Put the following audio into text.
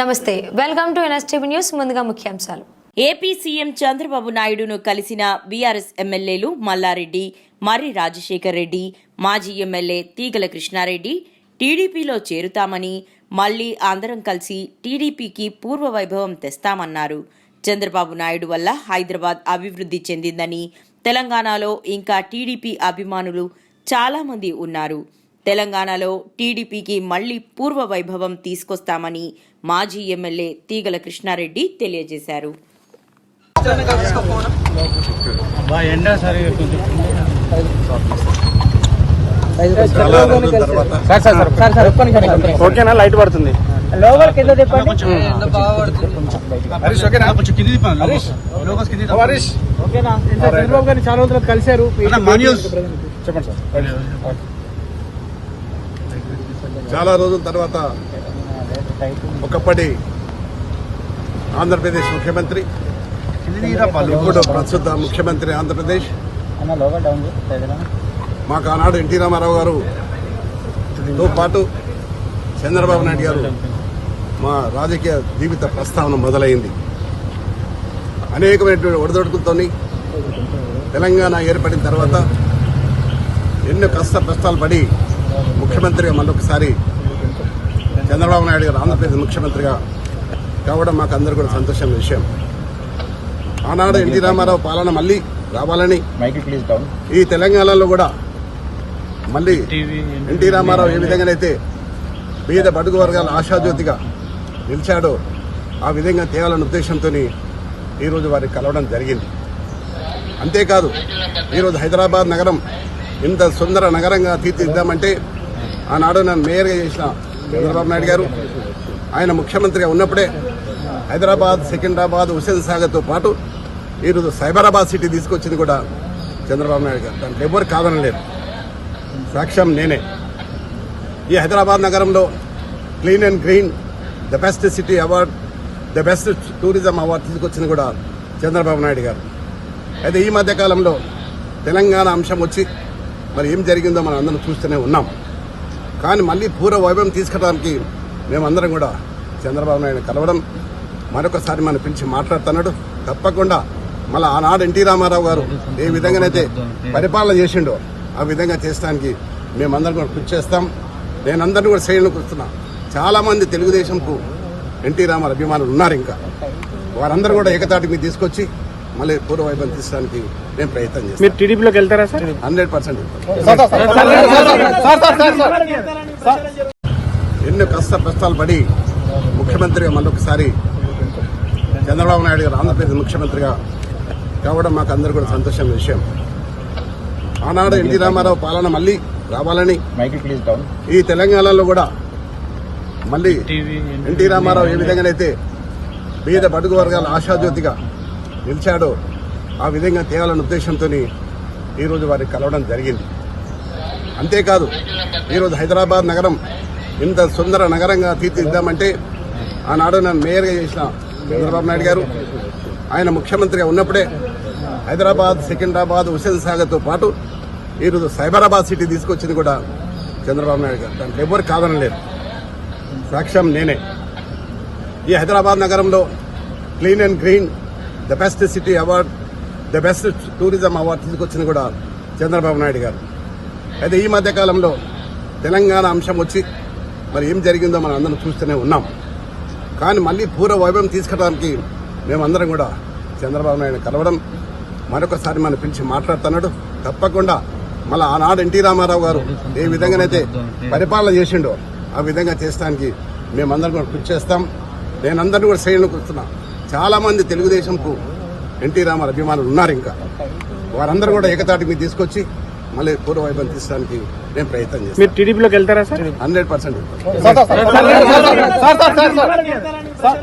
నమస్తే welcome to NSTV news ముందుగా ముఖ్యాంశాలు. ఏపీ సీఎం చంద్రబాబు నాయుడును కలిసిన బీఆర్ఎస్ ఎమ్మెల్యేలు మల్లారెడ్డి మర్రి రాజశేఖర్ రెడ్డి మాజీ ఎమ్మెల్యే తీగల కృష్ణారెడ్డి టీడీపీలో చేరుతామని మళ్ళీ అందరం కలిసి టీడీపీకి పూర్వ వైభవం తెస్తామన్నారు. చంద్రబాబు నాయుడు వల్ల హైదరాబాద్ అభివృద్ధి చెందిందని తెలంగాణలో ఇంకా టీడీపీ అభిమానులు చాలామంది ఉన్నారు. తెలంగాణలో టీడీపీకి మళ్ళీ పూర్వ వైభవం తీసుకొస్తామని మాజీ ఎమ్మెల్యే తీగల కృష్ణారెడ్డి తెలియజేశారు చాలా రోజుల తర్వాత సార్ సార్ సార్ సార్ ఒక్క నిమిషం, ఒక్క నిమిషం. ఓకేనా లైట్ పడుతుంది లోపల కింద తిప్పండి హరీష్ ఓకేనా కొంచెం కింది తిప్పండి హరీష్ లోగోస్ కింది ఓ హరీష్ ఓకేనా ఇంత చంద్రబాబు గారిని చాలా రోజులు కలిశారు. చెప్పండి సార్ చాలా రోజుల తర్వాత ఒకప్పటి ఆంధ్రప్రదేశ్ ముఖ్యమంత్రి ఇప్పుడు ప్రస్తుత ముఖ్యమంత్రి ఆంధ్రప్రదేశ్. మాకు ఆనాడు ఎన్టీ రామారావు గారు తో పాటు చంద్రబాబు నాయుడు గారు మా రాజకీయ జీవిత ప్రస్తావన మొదలైంది. అనేకమైనటువంటి ఒడిదొడుకులతోని తెలంగాణ ఏర్పడిన తర్వాత ఎన్నో కష్ట కష్టాలు పడి ముఖ్యమంత్రిగా మళ్ళొకసారి చంద్రబాబు నాయుడు గారు ఆంధ్రప్రదేశ్ ముఖ్యమంత్రిగా కావడం మాకు అందరూ కూడా సంతోషమైన విషయం. ఆనాడు ఎన్టీ రామారావు పాలన మళ్ళీ రావాలని మైక్ ప్లీజ్ డౌన్ ఈ తెలంగాణలో కూడా మళ్ళీ ఎన్టీ రామారావు ఏ విధంగానైతే పేద బడుగు వర్గాల ఆశాజ్యోతిగా నిలిచాడో ఆ విధంగా తేవాలన్న ఉద్దేశంతో ఈరోజు వారిని కలవడం జరిగింది. అంతేకాదు ఈరోజు హైదరాబాద్ నగరం ఇంత సుందర నగరంగా తీర్చిదిద్దామంటే ఆనాడు నన్ను మేయర్గా చేసిన చంద్రబాబు నాయుడు గారు ఆయన ముఖ్యమంత్రిగా ఉన్నప్పుడే హైదరాబాద్ సికింద్రాబాద్ హుసేన్ సాగర్తో పాటు ఈరోజు సైబరాబాద్ సిటీ తీసుకొచ్చింది కూడా చంద్రబాబు నాయుడు గారు. దాంట్లో ఎవరు కాదనలేదు సాక్ష్యం నేనే. ఈ హైదరాబాద్ నగరంలో clean and green the best city award the best tourism award తీసుకొచ్చింది కూడా చంద్రబాబు నాయుడు గారు. అయితే ఈ మధ్యకాలంలో తెలంగాణ అంశం వచ్చి మరి ఏం జరిగిందో మనం అందరం చూస్తూనే ఉన్నాం. కానీ మళ్ళీ పూర్వ వైభవం తీసుకురావడానికి మేమందరం కూడా చంద్రబాబు నాయుడు కలవడం మరొకసారి మనం పిలిచి మాట్లాడుతున్నాడు. తప్పకుండా మళ్ళీ ఆనాడు ఎన్టీ రామారావు గారు ఏ విధంగానైతే పరిపాలన చేసిండో ఆ విధంగా చేసడానికి మేమందరం కూడా కృషి చేస్తాం. నేను అందరిని కూడా శ్రేణులకు వస్తున్నా. చాలామంది తెలుగుదేశంకు ఎన్టీ రామారావు అభిమానులు ఉన్నారు ఇంకా. వారందరూ కూడా ఏకతాటి మీద తీసుకొచ్చి మళ్ళీ పూర్వ వైభవం తీసడానికి నేను ప్రయత్నం చేస్తాను మీరు టీడీపీలోకి వెళ్తారా సార్ హండ్రెడ్ పర్సెంట్ ఎన్నో కష్ట కష్టాలు పడి ముఖ్యమంత్రిగా మళ్ళొకసారి చంద్రబాబు నాయుడు గారు ఆంధ్రప్రదేశ్ ముఖ్యమంత్రిగా కావడం మాకు అందరూ కూడా సంతోషమైన విషయం ఆనాడు ఎన్టీ రామారావు పాలన మళ్ళీ రావాలని ఈ తెలంగాణలో కూడా మళ్ళీ ఎన్టీ రామారావు ఏ విధంగానైతే పేద బడుగు వర్గాల ఆశాజ్యోతిగా నిలిచాడో ఆ విధంగా తేవాలన్న ఉద్దేశంతో ఈరోజు వారిని కలవడం జరిగింది. అంతేకాదు ఈరోజు హైదరాబాద్ నగరం ఇంత సుందర నగరంగా తీర్చిదిద్దామంటే ఆనాడు నన్ను మేయర్గా చేసిన చంద్రబాబు నాయుడు గారు ఆయన ముఖ్యమంత్రిగా ఉన్నప్పుడే హైదరాబాద్ సికింద్రాబాద్ హుసేన్ సాగర్తో పాటు ఈరోజు సైబరాబాద్ సిటీ తీసుకొచ్చింది కూడా చంద్రబాబు నాయుడు గారు. దాంట్లో ఎవరు కాదనలేదు సాక్ష్యం నేనే. ఈ హైదరాబాద్ నగరంలో clean and green the best city award the best tourism award తీసుకొచ్చింది కూడా చంద్రబాబు నాయుడు గారు. అయితే ఈ మధ్యకాలంలో తెలంగాణ అంశం వచ్చి మరి ఏం జరిగిందో మనం అందరం చూస్తూనే ఉన్నాం. కానీ మళ్ళీ పూర్వ వైభవం తీసుకురావడానికి మేమందరం కూడా చంద్రబాబు నాయుడు కలవడం మరొకసారి మనం పిలిచి మాట్లాడుతున్నాడు. తప్పకుండా మళ్ళీ ఆనాడు ఎన్టీ రామారావు గారు ఏ విధంగానైతే పరిపాలన చేసిండో ఆ విధంగా చేసడానికి మేమందరం కూడా కృషి చేస్తాం. నేను అందరిని కూడా శ్రేణులకు కూర్చున్నాను చాలా మంది తెలుగుదేశంకు ఎన్టీ రామారావు అభిమానులు ఉన్నారు ఇంకా వారందరూ కూడా ఏకతాటి మీద తీసుకొచ్చి మళ్ళీ పూర్వ వైభవం తీసడానికి నేను ప్రయత్నం చేస్తాను మీరు టీడీపీలోకి వెళ్తారా సార్ హండ్రెడ్ పర్సెంట్